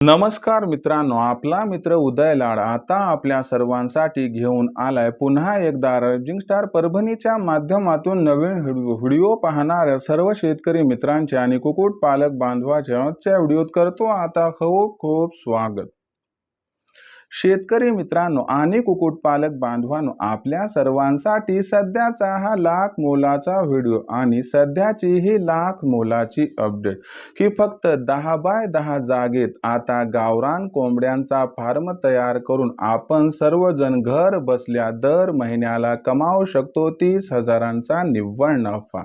नमस्कार मित्रांनो आपला मित्र उदय लाड आता आपल्या सर्वांसाठी घेऊन आलाय पुन्हा एकदा रायझिंग स्टार परभणीच्या माध्यमातून नवीन व्हिडिओ पाहणाऱ्या सर्व शेतकरी मित्रांचे आणि कुक्कुटपालक पालक आजच्या व्हिडिओत करतो आता खूप खूप स्वागत. शेतकरी मित्रांनो आणि कुक्कुटपालक बांधवांनो आपल्या सर्वांसाठी सध्याचा हा लाख मोलाचा व्हिडिओ आणि सध्याची ही लाख मोलाची अपडेट की फक्त दहा बाय दहा जागेत आता गावरान कोंबड्यांचा फार्म तयार करून आपण सर्वजण घर बसल्या दर महिन्याला कमावू शकतो तीस हजारांचा निव्वळ नफा.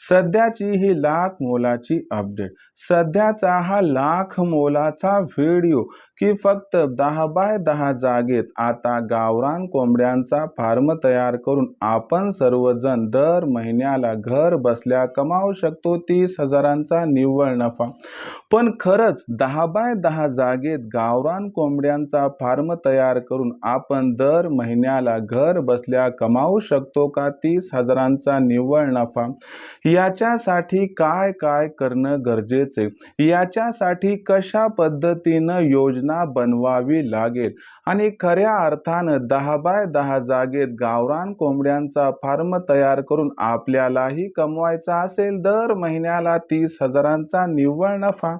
सध्याची ही लाख मोलाची अपडेट सध्याचा हा लाख मोलाचा व्हिडिओ की फक्त दहा बाय दहा जागेत आता गावरान कोंबड्यांचा फार्म तयार करून आपण सर्वजण दर महिन्याला घर बसल्या कमावू शकतो तीस हजारांचा निव्वळ नफा. पण खरंच दहा बाय दहा जागेत गावरान कोंबड्यांचा फार्म तयार करून आपण दर महिन्याला घर बसल्या कमावू शकतो का तीस हजारांचा निव्वळ नफा? याच्यासाठी काय काय करणं गरजेचे याच्यासाठी कशा पद्धतीनं योजना बनवावी लागेल. आणि खऱ्या अर्थानं दहा बाय दहा जागेत गावरान कोंबड्यांचा फार्म तयार करून आपल्यालाही कमवायचा असेल दर महिन्याला तीस हजारांचा निव्वळ नफा.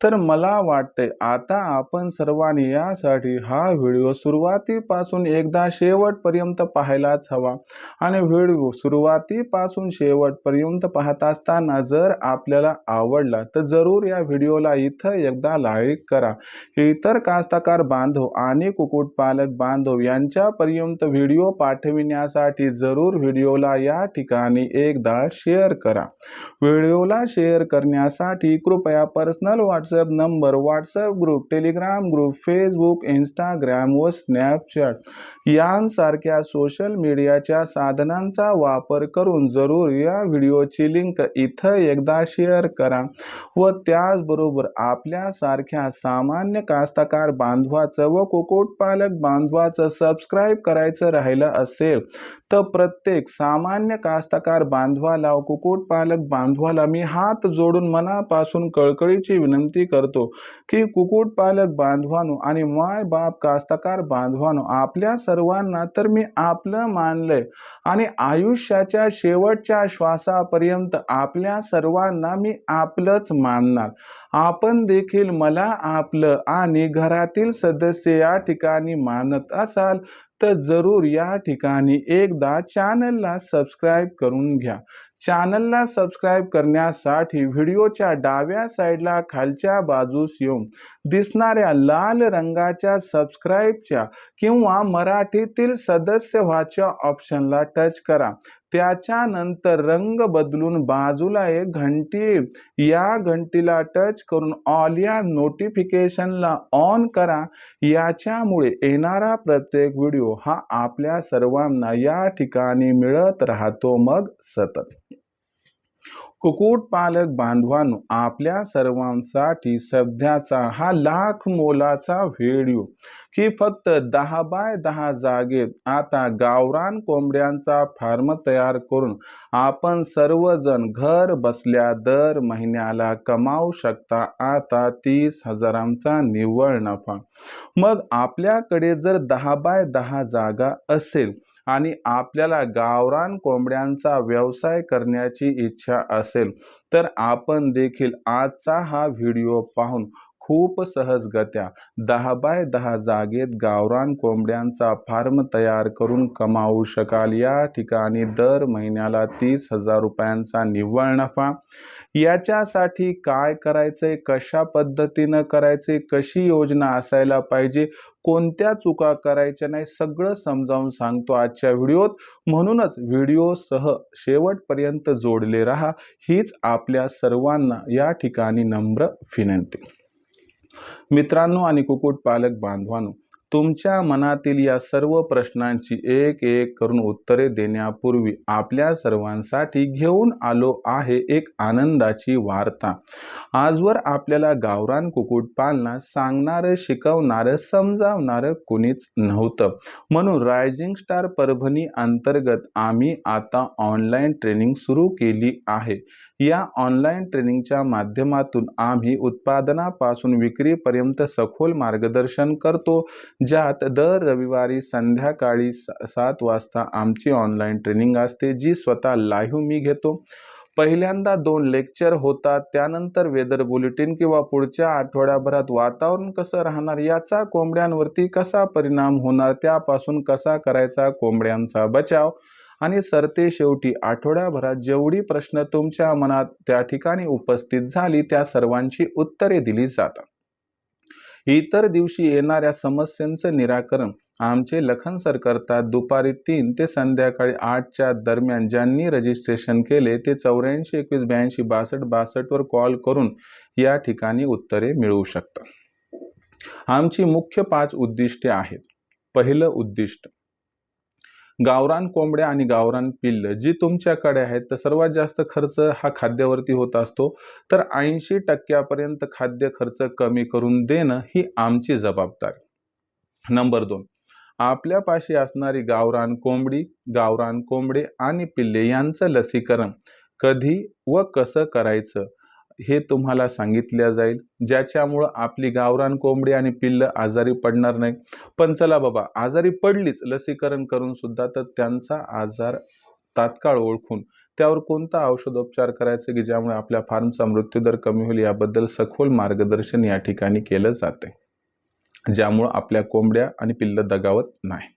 तर मला वाटते आता आपण सर्वांनी यासाठी हा व्हिडिओ सुरुवातीपासून एकदा शेवटपर्यंत पाहायलाच हवा. आणि व्हिडिओ सुरुवातीपासून शेवटपर्यंत पाहत असताना जर आपल्याला आवडला तर जरूर या व्हिडिओला इथं एकदा लाईक करा. इतर कास्तकार बांधव आणि कुक्कुटपालक बांधव यांच्यापर्यंत व्हिडिओ पाठविण्यासाठी जरूर व्हिडिओला या ठिकाणी एकदा शेअर करा. व्हिडिओला शेअर करण्यासाठी कृपया पर्सनल वाट WhatsApp number WhatsApp group Telegram group Facebook Instagram व स्नॅपचॅट यांसारख्या सोशल मीडियाच्या साधनांचा वापर करून जरूर या व्हिडिओची लिंक इथं एकदा शेअर करा व त्याचबरोबर आपल्यासारख्या सामान्य कास्तकार बांधवाचं व कुक्कुटपालक बांधवाचं सबस्क्राईब करायचं राहिलं असेल तर प्रत्येक सामान्य कास्तकार बांधवाला व कुक्कुटपालक बांधवाला मी हात जोडून मनापासून कळकळीची विनंती करतो की कुक्कुटपालक बांधवानो आणि माय बाप कास्तकार बांधवानो आपल्या सर्वांना तर मी आपलं मानलंय आणि आयुष्याच्या शेवटच्या श्वासापर्यंत आपल्या सर्वांना मी आपलंच मानणार. आपण देखील मला आपलं आणि घरातील सदस्य या ठिकाणी मानत असाल तर जरूर या ठिकाणी एकदा चॅनलला सबस्क्राईब करून घ्या. चॅनलला सबस्क्राईब करण्यासाठी व्हिडिओच्या डाव्या साईडला खालच्या बाजूस येऊन दिसणाऱ्या लाल रंगाच्या सबस्क्राईबच्या किंवा मराठीतील सदस्य व्हाच्या ऑप्शनला टच करा. त्याच्यानंतर रंग बदलून बाजूला एक घंटी या घंटीला टच करून ऑल या नोटिफिकेशनला ऑन करा. याच्यामुळे येणारा प्रत्येक व्हिडिओ हा आपल्या सर्वांना या ठिकाणी मिळत राहतो मग सतत. कुक्कुटपालक बांधवांनो आपल्या सर्वांसाठी सध्याचा हा लाख मोलाचा व्हिडिओ की फक्त दहा बाय दहा जागेत आता गावरान कोंबड्यांचा फार्म तयार करून आपण सर्वजण घर बसल्या दर महिन्याला कमावू शकता. आता तीस हजारांचा निव्वळ नफा. मग आपल्याकडे जर दहा बाय दहा जागा असेल आणि आपल्याला गावरान कोंबड्यांचा व्यवसाय करण्याची इच्छा असेल तर आपण देखील आजचा हा व्हिडिओ पाहून खूप सहजगत्या दहा बाय दहा जागेत गावरान कोंबड्यांचा फार्म तयार करून कमावू शकाल. या ठिकाणी दर महिन्याला तीस हजार रुपयांचा निव्वळ नफा. याच्यासाठी काय करायचंय? कशा पद्धतीनं करायचे कशी योजना असायला पाहिजे? कोणत्या चुका करायच्या नाही? सगळं समजावून सांगतो आजच्या व्हिडिओत. म्हणूनच व्हिडिओसह शेवटपर्यंत जोडले राहा. हीच आपल्या सर्वांना या ठिकाणी नम्र विनंती. मित्रांनो आणि कुक्कुटपालक बांधवांनो तुमच्या मनातील या सर्व प्रश्नांची एक एक करून उत्तरे देण्यापूर्वी आपल्या सर्वांसाठी घेऊन आलो आहे एक आनंदाची वार्ता. आजवर आपल्याला गावरान कुक्कुटपालना सांगणारं शिकवणारं समजावणारं कुणीच नव्हतं. म्हणून रायझिंग स्टार परभणी अंतर्गत आम्ही आता ऑनलाईन ट्रेनिंग सुरू केली आहे. या ऑनलाईन ट्रेनिंगच्या माध्यमातून आम्ही उत्पादनापासून विक्रीपर्यंत सखोल मार्गदर्शन करतो ज्यात दर रविवारी संध्याकाळी सात वाजता आमची ऑनलाईन ट्रेनिंग असते जी स्वतः लाईव्ह मी घेतो. पहिल्यांदा दोन लेक्चर होतात त्यानंतर वेदर बुलेटिन किंवा पुढच्या आठवड्याभरात वातावरण कसं राहणार याचा कोंबड्यांवरती कसा परिणाम होणार त्यापासून कसा करायचा कोंबड्यांचा बचाव आणि सरते शेवटी आठवड्याभरात जेवढी प्रश्न तुमच्या मनात त्या ठिकाणी उपस्थित झाली त्या सर्वांची उत्तरे दिली जातात. इतर दिवशी येणाऱ्या समस्यांचं निराकरण आमचे लखन सर करतात. दुपारी तीन ते संध्याकाळी आठच्या दरम्यान ज्यांनी रजिस्ट्रेशन केले ते चौऱ्याऐंशी एकवीस ब्याऐंशी बासष्ट बासष्टवर कॉल करून या ठिकाणी उत्तरे मिळवू शकता आमची मुख्य पाच उद्दिष्टे आहेत. पहिलं उद्दिष्ट गावरान कोंबड्या आणि गावरान पिल्ल जी तुमच्याकडे आहेत तर सर्वात जास्त खर्च हा खाद्यावरती होत असतो. तर ऐंशी टक्क्यापर्यंत खाद्य खर्च कमी करून देणं ही आमची जबाबदारी. नंबर दोन आपल्यापाशी असणारी गावरान कोंबडी गावरान कोंबडे आणि पिल्ले यांचं लसीकरण कधी व कसं करायचं? हे तुम्हाला सांगितलं जाईल ज्याच्यामुळं आपली गावरान कोंबडी आणि पिल्ल आजारी पडणार नाही पण चला बाबा आजारी पडलीच लसीकरण करून सुद्धा तर त्यांचा आजार तात्काळ ओळखून त्यावर कोणता औषधोपचार करायचं की ज्यामुळे आपल्या फार्मचा मृत्यूदर कमी होईल याबद्दल सखोल मार्गदर्शन या ठिकाणी केलं जाते ज्यामुळं आपल्या कोंबड्या आणि पिल्ल दगावत नाही.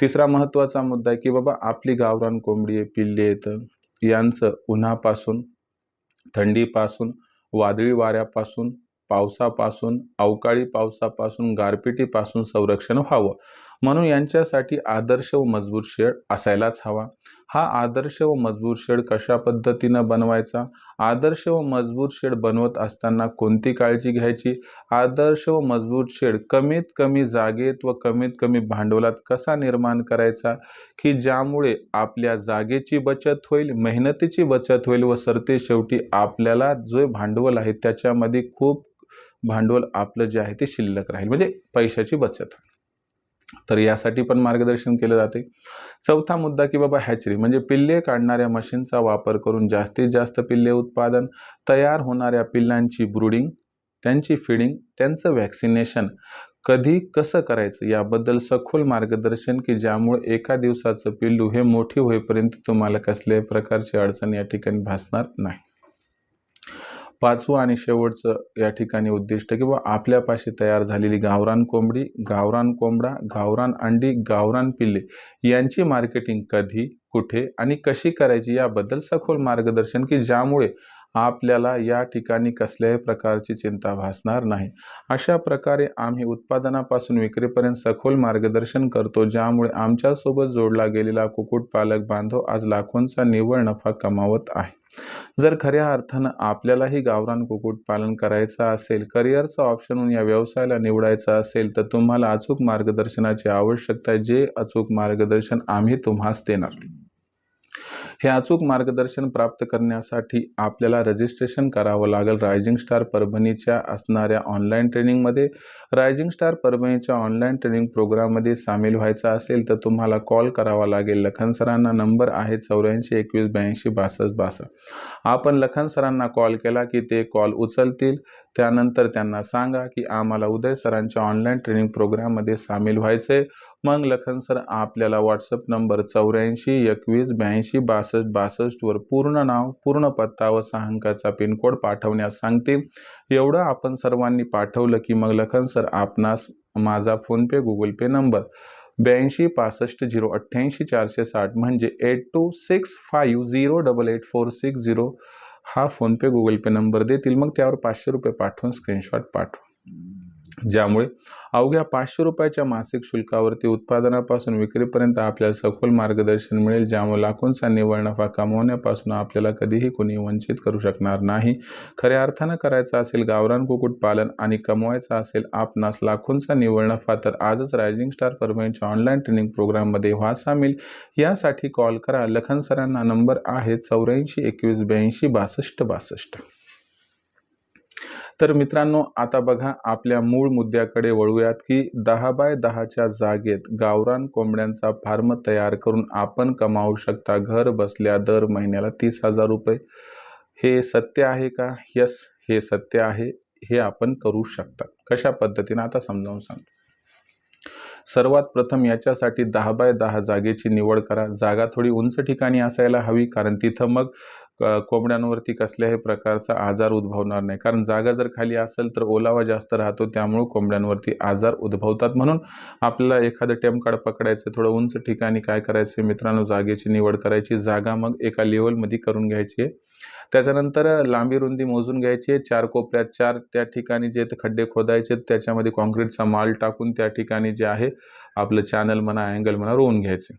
तिसरा महत्त्वाचा मुद्दा आहे की बाबा आपली गावरान कोंबडी आहे पिल्ले येतं यांचं उन्हापासून थंडीपासून वादळी वाऱ्यापासून पावसापासून अवकाळी पावसापासून गारपिटीपासून संरक्षण व्हावं. म्हणून यांच्यासाठी आदर्श व मजबूत शेड असायलाच हवा. हा आदर्श व मजबूत शेड कशा पद्धतीनं बनवायचा? आदर्श व मजबूत शेड बनवत असताना कोणती काळजी घ्यायची? आदर्श व मजबूत शेड कमीत कमी जागेत व कमीत कमी भांडवलात कसा निर्माण करायचा? की ज्यामुळे आपल्या जागेची बचत होईल मेहनतीची बचत होईल व सरते शेवटी आपल्याला जो भांडवल आहे त्याच्यामध्ये खूप भांडवल आपलं जे आहे ते शिल्लक राहील. म्हणजे पैशाची बचत. तर यासाठी पण मार्गदर्शन केलं जाते. चौथा मुद्दा की बाबा हॅचरी म्हणजे पिल्ले काढणाऱ्या मशीनचा वापर करून जास्तीत जास्त पिल्ले उत्पादन तयार होणाऱ्या पिल्लांची ब्रुडिंग त्यांची फिडिंग त्यांचं वॅक्सिनेशन कधी कसं करायचं याबद्दल सखोल मार्गदर्शन की ज्यामुळे एका दिवसाचं पिल्लू हे मोठी होईपर्यंत तुम्हाला कसल्याही प्रकारची अडचण या ठिकाणी भासणार नाही. पाचवं आणि शेवटचं या ठिकाणी उद्दिष्ट किंवा आपल्यापाशी तयार झालेली गावरान कोंबडी गावरान कोंबडा गावरान अंडी गावरान पिल्ले यांची मार्केटिंग कधी कुठे आणि कशी करायची याबद्दल सखोल मार्गदर्शन की ज्यामुळे आपल्याला या ठिकाणी कसल्याही प्रकारची चिंता भासणार नाही. अशा प्रकारे आम्ही उत्पादनापासून विक्रीपर्यंत सखोल मार्गदर्शन करतो ज्यामुळे आमच्यासोबत जोडला गेलेला कुक्कुटपालक बांधव आज लाखोंचा निव्वळ नफा कमावत आहे. जर खऱ्या अर्थानं आपल्यालाही गावरान कुक्कुटपालन करायचं असेल करिअरचा ऑप्शन म्हणून या व्यवसायाला निवडायचा असेल तर तुम्हाला अचूक मार्गदर्शनाची आवश्यकता आहे. जे अचूक मार्गदर्शन आम्ही तुम्हास देणार. हे अचूक मार्गदर्शन प्राप्त करण्यासाठी आपल्याला रजिस्ट्रेशन करावं लागेल. रायझिंग स्टार परभणीच्या असणाऱ्या ऑनलाईन ट्रेनिंगमध्ये रायझिंग स्टार परभणीच्या ऑनलाईन ट्रेनिंग प्रोग्राममध्ये सामील व्हायचं असेल तर तुम्हाला कॉल करावा लागेल. लखन सरांना नंबर आहे चौऱ्याऐंशी एकवीस ब्याऐंशी बासष्ट बासष्ट. आपण लखन सरांना कॉल केला की ते कॉल उचलतील. त्यानंतर त्यांना सांगा की आम्हाला उदय सरांच्या ऑनलाईन ट्रेनिंग प्रोग्राममध्ये सामील व्हायचे मग लखन सर आपल्याला व्हॉट्सअप नंबर चौऱ्याऐंशी एकवीस ब्याऐंशी बासष्ट बासष्टवर पूर्ण नाव पूर्ण पत्ता व सहा अंकाचा पिनकोड पाठवण्यास सांगतील. एवढं आपण सर्वांनी पाठवलं की मग लखन सर आपणास माझा फोनपे गुगल पे नंबर ब्याऐंशी पासष्ट झिरो अठ्ठ्याऐंशी चारशे साठ म्हणजे eight two six five zero double eight four six zero हा फोनपे गुगल पे नंबर देतील. मग त्यावर पाचशे रुपये पाठवून स्क्रीनशॉट पाठवा. ज्यामुळे अवघ्या पाचशे रुपयाच्या मासिक शुल्कावरती उत्पादनापासून विक्रीपर्यंत आपल्याला सखोल मार्गदर्शन मिळेल ज्यामुळे लाखोंचा निव्वळ नफा कमवण्यापासून आपल्याला कधीही कोणी वंचित करू शकणार नाही. खऱ्या अर्थानं करायचं असेल गावरान कुक्कुटपालन आणि कमवायचं असेल आपणास लाखोंचा निव्वळ नफा तर आजच रायझिंग स्टार परभणीच्या ऑनलाईन ट्रेनिंग प्रोग्राममध्ये व्हा सामील. यासाठी कॉल करा. लखन सरांना नंबर आहे चौऱ्याऐंशी एकवीस ब्याऐंशी बासष्ट बासष्ट. तर मित्रांनो आता बघा आपल्या मूळ मुद्द्याकडे वळूयात की दहा बाय दहाच्या जागेत गावरान कोंबड्यांचा फार्म तयार करून आपण कमावू शकता घर बसल्या दर महिन्याला तीस हजार रुपये. हे सत्य आहे का? यस हे सत्य आहे. हे आपण करू शकता. कशा पद्धतीने? आता समजावून सांगतो. सर्वात प्रथम याच्यासाठी दहा बाय दहा जागेची निवड करा. जागा थोडी उंच ठिकाणी असायला हवी कारण तिथं मग कोंबड्यांवरती कसल्याही प्रकारचा आजार उद्भवणार नाही. कारण जागा जर खाली असेल तर ओलावा जास्त राहतो त्यामुळं कोंबड्यांवरती आजार उद्भवतात. म्हणून आपल्याला एखादं टेमकाड पकडायचं थोडं उंच ठिकाणी काय करायचं मित्रांनो जागेची निवड करायची जागा मग एका लेवलमध्ये करून घ्यायची. आहे त्याच्यानंतर लांबी रुंदी मोजून घ्यायची आहे चार कोपऱ्यात चार त्या ठिकाणी जे ते खड्डे खोदायचे त्याच्यामध्ये कॉन्क्रीटचा माल टाकून त्या ठिकाणी जे आहे आपलं चॅनल म्हणा अँगल म्हणा रोवून घ्यायचे.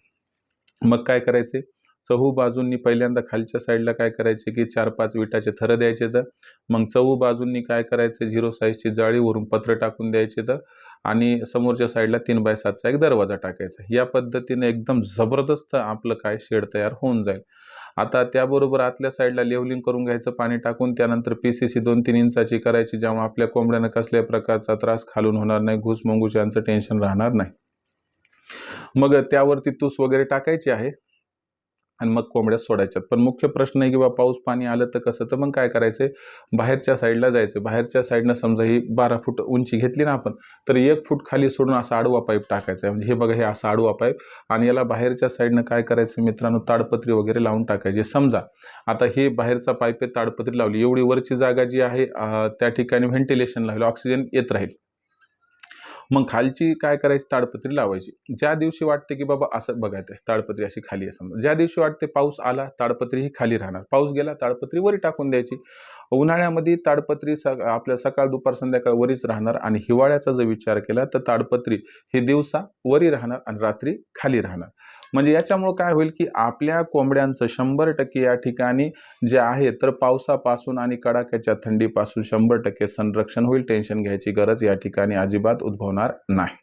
मग काय करायचे? चहू बाजूंनी पहिल्यांदा खालच्या साईडला काय करायचे की चार पाच विटाचे थर द्यायचे तर? मग चहू बाजूंनी काय करायचे? झिरो साईजची जाळी वरून पत्र टाकून द्यायचे तर? आणि समोरच्या साईडला तीन बाय सातचा एक दरवाजा टाकायचा. या पद्धतीने एकदम जबरदस्त आपलं काय शेड तयार होऊन जाईल. आता त्याबरोबर आतल्या साईडला लेवलिंग करून घ्यायचं पाणी टाकून त्यानंतर पी सी सी दोन तीन इंचाची करायची ज्यामुळे आपल्या कोंबड्यांना कसल्याही प्रकारचा त्रास खालून होणार नाही घुस मंगूस यांचं टेन्शन राहणार नाही. मग त्यावरती तूस वगैरे टाकायची आहे. आणि मग कोंबड्या सोडायच्यात. पण मुख्य प्रश्न आहे की बा पाऊस पाणी आलं तर कसं? तर मग काय करायचं? बाहेरच्या साईडला जायचं. बाहेरच्या साईडनं समजा ही बारा फूट उंची घेतली ना आपण तर एक फूट खाली सोडून असा आडवा पाईप टाकायचा. आहे म्हणजे हे बघा हे असा आडवा पाईप आणि याला बाहेरच्या साईडनं काय करायचं मित्रांनो? ताडपत्री वगैरे लावून टाकायची. समजा आता हे बाहेरचा पाईप आहे ताडपत्री लावली. एवढी वरची जागा जी आहे त्या ठिकाणी व्हेंटिलेशन लावलं. ऑक्सिजन येत राहील. मग खालची काय करायची? ताडपत्री लावायची. ज्या दिवशी वाटते की बाबा असं बघायचं ताडपत्री अशी खाली आहे समजा. ज्या दिवशी वाटते पाऊस आला ताडपत्री ही खाली राहणार. पाऊस गेला ताडपत्री वरी टाकून द्यायची. उन्हाळ्यामध्ये ताडपत्री स आपल्या सकाळ दुपार संध्याकाळ वरीच राहणार आणि हिवाळ्याचा जर विचार केला तर ताडपत्री ही दिवसा वरी राहणार आणि रात्री खाली राहणार. म्हणजे याच्यामुळं काय होईल की आपल्या कोंबड्यांचं शंभर टक्के या ठिकाणी जे आहे तर पावसापासून आणि कडाक्याच्या थंडीपासून शंभर टक्के संरक्षण होईल. टेन्शन घ्यायची गरज या ठिकाणी अजिबात उद्भवणार नाही.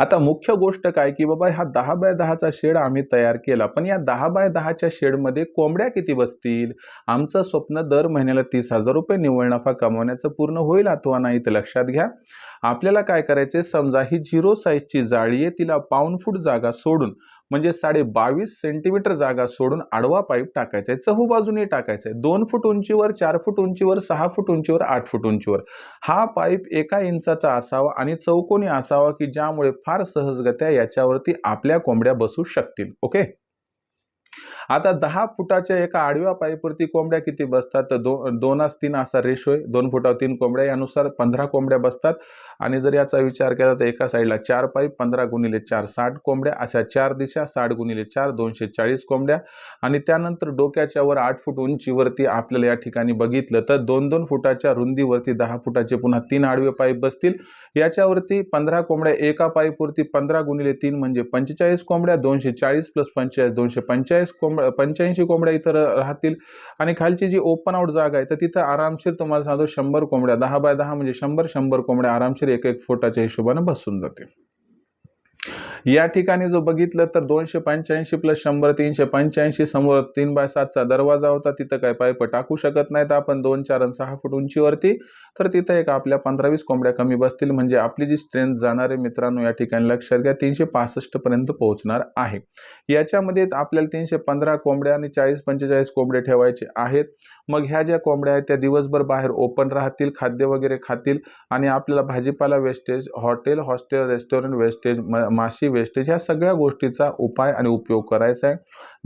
आता मुख्य गोष्ट काय की बाबा हा दहा बाय दहाचा शेड आम्ही तयार केला पण या दहा बाय दहाच्या शेडमध्ये कोंबड्या किती बसतील? आमचं स्वप्न दर महिन्याला तीस हजार रुपये निव्वळ नफा कमवण्याचं पूर्ण होईल अथवा नाही ते लक्षात घ्या. आपल्याला काय करायचे समजा ही झिरो साईजची जाळी आहे तिला पाऊन फूट जागा सोडून म्हणजे साडे बावीस सेंटीमीटर जागा सोडून आडवा पाईप टाकायचा आहे. चहू बाजूने टाकायचा आहे. दोन फूट उंचीवर चार फूट उंचीवर सहा फूट उंचीवर आठ फूट उंचीवर. हा पाईप एका इंचाचा असावा आणि चौकोनी असावा की ज्यामुळे फार सहजगत्या याच्यावरती आपल्या कोंबड्या बसू शकतील. ओके? आता दहा फुटाच्या एका आडव्या पाईपवरती कोंबड्या किती बसतात? तर दो दोनास तीन असा रेशो आहे दोन फुटावर तीन कोंबड्या. यानुसार पंधरा कोंबड्या बसतात. आणि जर याचा विचार केला तर एका साईडला चार पाईप पंधरा गुणिले चार साठ कोंबड्या. अशा चार दिशा साठ गुणिले चार दोनशे चाळीस कोंबड्या. आणि त्यानंतर डोक्याच्या वर आठ फूट उंचीवरती आपल्याला या ठिकाणी बघितलं तर दोन दोन फुटाच्या रुंदीवरती दहा फुटाचे पुन्हा तीन आडवे पाईप बसतील. याच्यावरती पंधरा कोंबड्या एका पाईपवरती पंधरा गुणिले तीन म्हणजे पंचेचाळीस कोंबड्या. दोनशे चाळीस प्लस पंचेचाळीस दोनशे पंचेचाळीस कोंबड्या पंच्याऐंशी कोंबड्या इथं राहतील. आणि खालची जी ओपन आउट जागा आहे तर तिथं आरामशीर तुम्हाला सांगतो शंभर कोंबड्या दहा बाय दहा म्हणजे शंभर शंभर कोंबड्या आरामशीर एक एक फुटाच्या हिशोबाने बसून जाते या ठिकाणी जो बघितलं तर दोनशे पंच्याऐंशी प्लस शंभर तीनशे पंच्याऐंशी समोर तीन बाय सातचा दरवाजा होता. तिथं काय पाईप टाकू शकत नाहीत आपण. दोन चार आणि सहा फूट उंचीवरती. तर तिथं एक आपल्या पंधरा वीस कोंबड्या कमी बसतील. म्हणजे आपली जी स्ट्रेंथ जाणारे मित्रांनो या ठिकाणी लक्षात घ्या तीनशे पासष्ट पर्यंत पोहोचणार आहे. याच्यामध्ये आपल्याला तीनशे पंधरा कोंबड्या आणि चाळीस पंचेचाळीस कोंबडे ठेवायचे आहेत. मग ह्या ज्या कोंबड्या आहेत त्या दिवसभर बाहेर ओपन राहतील खाद्य वगैरे खातील आणि आपल्याला भाजीपाला wastage hotel hostel restaurant wastage माशी वेस्टेज ह्या सगळ्या गोष्टीचा उपाय आणि उपयोग करायचा आहे.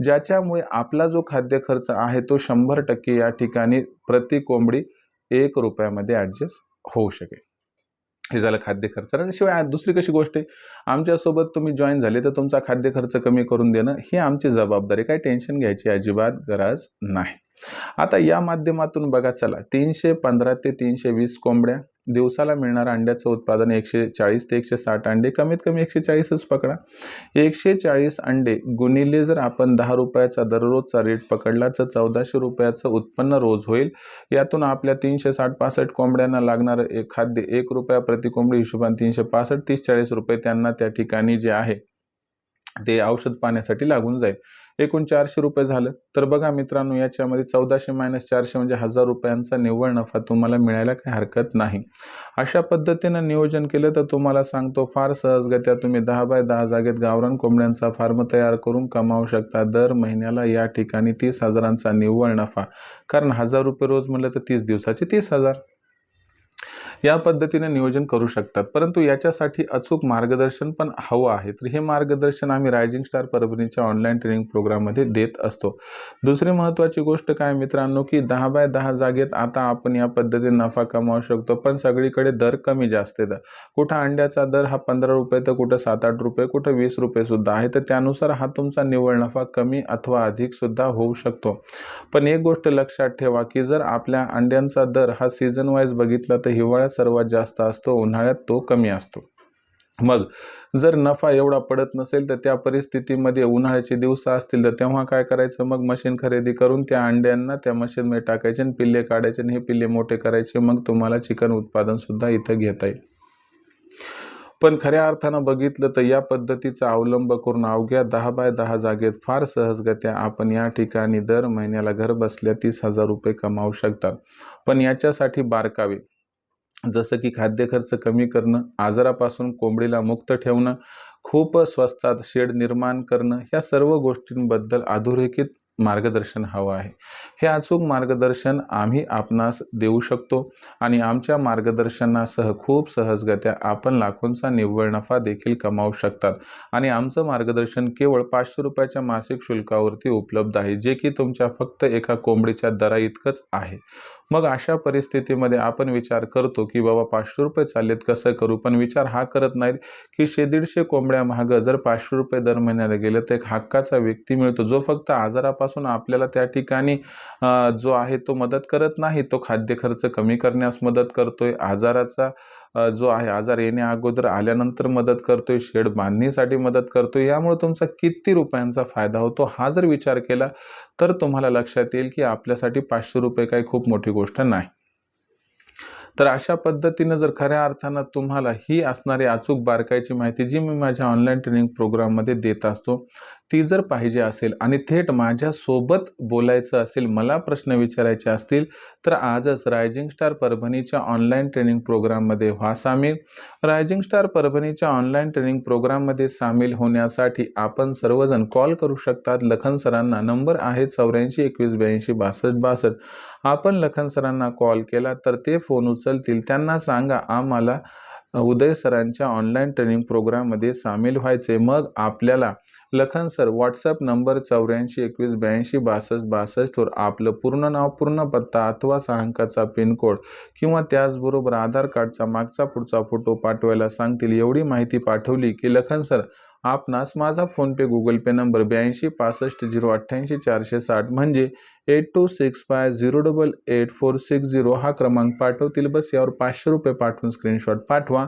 ज्याच्यामुळे आपला जो खाद्य खर्च आहे तो शंभर टक्के या ठिकाणी प्रति कोंबडी एक रुपयामध्ये ॲडजस्ट होऊ शकेल. हे झालं खाद्य खर्च. आणि शिवाय दुसरी कशी गोष्ट आहे? आमच्यासोबत तुम्ही जॉईन झाले तर तुमचा खाद्य खर्च कमी करून देणं ही आमची जबाबदारी काही टेन्शन घ्यायची अजिबात गरज नाही. आता या माध्यमातून बघा चला तीनशे पंधरा ते तीनशे वीस कोंबड्या दिवसाला मिळणारं अंड्याचं उत्पादन एकशे चाळीस ते एकशे साठ अंडे कमीत कमी एकशे चाळीसच पकडा. एकशे चाळीस अंडे गुणिले जर आपण दहा रुपयाचा दररोजचा रेट पकडला तर चौदाशे रुपयाचं उत्पन्न रोज होईल. यातून आपल्या तीनशे साठ पासष्ट कोंबड्यांना लागणारं एक खाद्य एक रुपया प्रति कोंबडी हिशोबाने तीनशे पासष्ट तीस चाळीस रुपये त्यांना त्या ठिकाणी जे आहे ते औषध पाण्यासाठी लागून जाईल. एकूण चारशे रुपये झालं. तर बघा मित्रांनो याच्यामध्ये चौदाशे मायनस चारशे म्हणजे हजार रुपयांचा निव्वळ नफा तुम्हाला मिळायला काही हरकत नाही. अशा पद्धतीनं नियोजन केलं तर तुम्हाला सांगतो फार सहजगत्या तुम्ही दहा बाय दहा जागेत गावरान कोंबड्यांचा फार्म तयार करून कमावू शकता. दर महिन्याला या ठिकाणी तीस हजारांचा निव्वळ नफा. कारण हजार रुपये रोज म्हणलं तर तीस दिवसाचे तीस हजार. या पद्धतीने नियोजन करू शकतात. परंतु याच्यासाठी अचूक मार्गदर्शन पण हवं आहे. तर हे मार्गदर्शन आम्ही रायझिंग स्टार परभणीच्या ऑनलाईन ट्रेनिंग प्रोग्राममध्ये देत असतो. दुसरी महत्त्वाची गोष्ट काय मित्रांनो की दहा बाय दहा जागेत आता आपण या पद्धतीने नफा कमावू शकतो पण सगळीकडे दर कमी जास्त येतं कुठं अंड्याचा दर हा पंधरा रुपये तर कुठं सात आठ रुपये कुठं वीस रुपये सुद्धा आहे. तर त्यानुसार हा तुमचा निव्वळ नफा कमी अथवा अधिक सुद्धा होऊ शकतो. पण एक गोष्ट लक्षात ठेवा की जर आपल्या अंड्यांचा दर हा सीझन वाईज बघितला तर हिवाळ्यात सर्वात जास्त असतो उन्हाळ्यात तो कमी असतो. मग जर नफा एवढा पडत नसेल तर त्या परिस्थितीमध्ये उन्हाळ्याचे दिवस असतील तर तेव्हा काय करायचं? मग मशीन खरेदी करून त्या अंड्यांना त्या मशीनमध्ये टाकायचे आणि पिल्ले काढायचे आणि हे पिल्ले मोठे करायचे मग तुम्हाला चिकन उत्पादन सुद्धा इथं घेता येईल. पण खऱ्या अर्थानं बघितलं तर या पद्धतीचा अवलंब करून अवघ्या दहा बाय दहा जागेत फार सहजगत्या आपण या ठिकाणी दर महिन्याला घर बसल्या तीस हजार रुपये कमावू शकतात पण याच्यासाठी बारकावे. जसं की खाद्य खर्च कमी करणं आजारापासून कोंबडीला मुक्त ठेवणं खूप स्वस्तात शेड निर्माण करणं ह्या सर्व गोष्टींबद्दल अधोरेखित मार्गदर्शन हवं आहे. हे अचूक मार्गदर्शन आम्ही आपणास देऊ शकतो आणि आमच्या मार्गदर्शनासह खूप सहजगत्या आपण लाखोंचा निव्वळ नफा देखील कमावू शकतात. आणि आमचं मार्गदर्शन केवळ पाचशे रुपयाच्या मासिक शुल्कावरती उपलब्ध आहे जे की तुमच्या फक्त एका कोंबडीच्या दरा इतकंच आहे. मग अशा परिस्थितीमध्ये आपण विचार करतो की बाबा पाचशे रुपये चाललेत कसं करू? पण विचार हा करत नाहीत की शे दीडशे कोंबड्या महाग जर पाचशे रुपये दर महिन्याला गेलं तर एक हक्काचा व्यक्ती मिळतो. जो फक्त आजारापासून आपल्याला त्या ठिकाणी जो आहे तो मदत करत नाही तो खाद्य खर्च कमी करण्यास मदत करतोय. आजाराचा जो आहे आजार येण्या अगोदर आल्यानंतर मदत करतोय शेड बांधणीसाठी मदत करतोय यामुळे तुमचा किती रुपयांचा फायदा होतो हा जर विचार केला तर तुम्हाला लक्षात येईल की आपल्यासाठी पाचशे रुपये काही खूप मोठी गोष्ट नाही. तर अशा पद्धतीनं जर खऱ्या अर्थानं तुम्हाला ही असणारी अचूक बारकाईची माहिती जी मी माझ्या ऑनलाईन ट्रेनिंग प्रोग्राममध्ये देत असतो ती जर पाहिजे असेल आणि थेट माझ्यासोबत बोलायचं असेल मला प्रश्न विचारायचे असतील तर आजच रायझिंग स्टार परभणीच्या ऑनलाईन ट्रेनिंग प्रोग्राममध्ये व्हा सामील. रायझिंग स्टार परभणीच्या ऑनलाईन ट्रेनिंग प्रोग्राममध्ये सामील होण्यासाठी आपण सर्वजण कॉल करू शकतात. लखन सरांना नंबर आहे चौऱ्याऐंशी एकवीस ब्याऐंशी बासष्ट बासष्ट. आपण लखन सरांना कॉल केला तर ते फोन उचलतील. त्यांना सांगा आम्हाला उदय सरांच्या ऑनलाईन ट्रेनिंग प्रोग्राममध्ये सामील व्हायचे मग आपल्याला लखन सर व्हॉट्सअप नंबर चौऱ्याऐंशी एकवीस ब्याऐंशी बासष्ट बासष्टवर आपलं पूर्ण नाव पूर्ण पत्ता अथवा सहा अंकाचा पिनकोड किंवा त्याचबरोबर आधार कार्डचा मागचा पुढचा फोटो पाठवायला सांगतील एवढी माहिती पाठवली की लखन सर आपणास माझा फोनपे गुगल पे नंबर ब्याऐंशी पासष्ट झिरो अठ्ठ्याऐंशी चारशे साठ म्हणजे eight two six five zero double eight four six zero हा क्रमांक पाठवतील. बस यावर पाचशे रुपये पाठवून स्क्रीनशॉट पाठवा.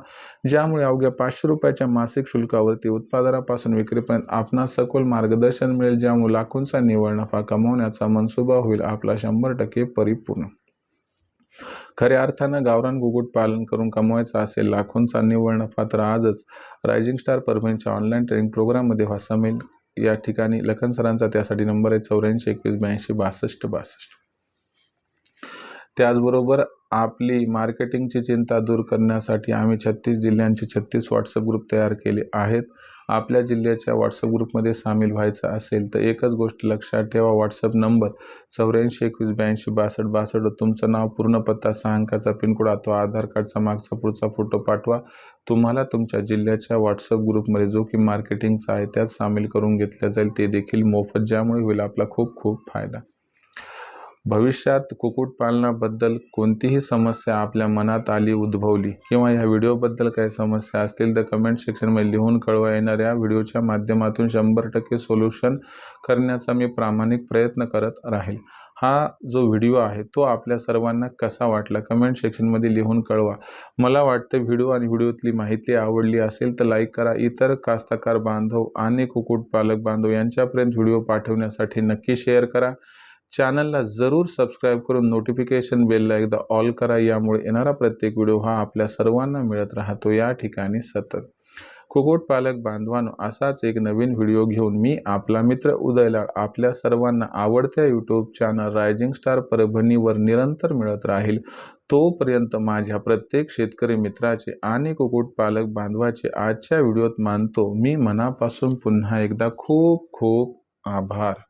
ज्यामुळे अवघ्या पाचशे रुपयाच्या मासिक शुल्कावरती उत्पादनापासून विक्रीपर्यंत आपणास सखोल मार्गदर्शन मिळेल. ज्यामुळे लाखोंचा निवड नफा कमवण्याचा मनसुबा होईल. आपला शंभर टक्के परिपूर्ण. खऱ्या अर्थानं गावरान गुगुट पालन करून कमवायचा असेल लाखोंचा निव्वळ नफा तर आजच रायझिंग स्टार परभणीच्या ऑनलाईन ट्रेनिंग प्रोग्राममध्ये व्हा. सामील या ठिकाणी लखन सरांचा त्यासाठी नंबर आहे चौऱ्याऐंशी एकवीस ब्याऐंशी बासष्ट बासष्ट. त्याचबरोबर आपली मार्केटिंगची चिंता दूर करण्यासाठी आम्ही छत्तीस जिल्ह्यांचे छत्तीस व्हॉट्सअप ग्रुप तयार केले आहेत. आपल्या जिल्ह्याच्या व्हॉट्सअप ग्रुपमध्ये सामील व्हायचं असेल तर एकच गोष्ट लक्षात ठेवा. व्हॉट्सअप नंबर चौऱ्याऐंशी एकवीस ब्याऐंशी बासष्ट बासष्ट तुमचं नाव पूर्ण पत्ता सहा अंकाचा पिनकोड अथवा आधार कार्डचा मागचा पुढचा फोटो पाठवा. तुम्हाला तुमच्या जिल्ह्याच्या व्हॉट्सअप ग्रुपमध्ये जो की मार्केटिंगचा आहे त्यात सामील करून घेतल्या जाईल. ते देखील मोफत ज्यामुळे होईल आपला खूप खूप फायदा. भविष्यात कुक्कुटपालनाबद्दल कोणतीही समस्या आपल्या मनात आली उद्भवली किंवा या व्हिडिओबद्दल काही समस्या असतील तर कमेंट सेक्शनमध्ये लिहून कळवा. येणाऱ्या व्हिडिओच्या माध्यमातून शंभर टक्के सोल्युशन करण्याचा मी प्रामाणिक प्रयत्न करत राहील. हा जो व्हिडिओ आहे तो आपल्या सर्वांना कसा वाटला? कमेंट सेक्शनमध्ये लिहून कळवा. मला वाटतं व्हिडिओ आणि व्हिडिओतली माहिती आवडली असेल तर लाईक करा. इतर कास्तकार बांधव आणि कुक्कुटपालक बांधव यांच्यापर्यंत व्हिडिओ पाठवण्यासाठी नक्की शेअर करा. चॅनलला जरूर सबस्क्राईब करून नोटिफिकेशन बेलला एकदा ऑल करा. यामुळे येणारा प्रत्येक व्हिडिओ हा आपल्या सर्वांना मिळत राहतो. या ठिकाणी सतत. कुक्कुटपालक बांधवांनो असाच एक नवीन व्हिडिओ घेऊन मी आपला मित्र उदयलाड आपल्या सर्वांना आवडत्या यूट्यूब चॅनल रायझिंग स्टार परभणीवर निरंतर मिळत राहील. तोपर्यंत माझ्या प्रत्येक शेतकरी मित्राचे आणि कुक्कुटपालक बांधवाचे आजच्या व्हिडिओत मानतो. मी मनापासून पुन्हा एकदा खूप खूप आभार.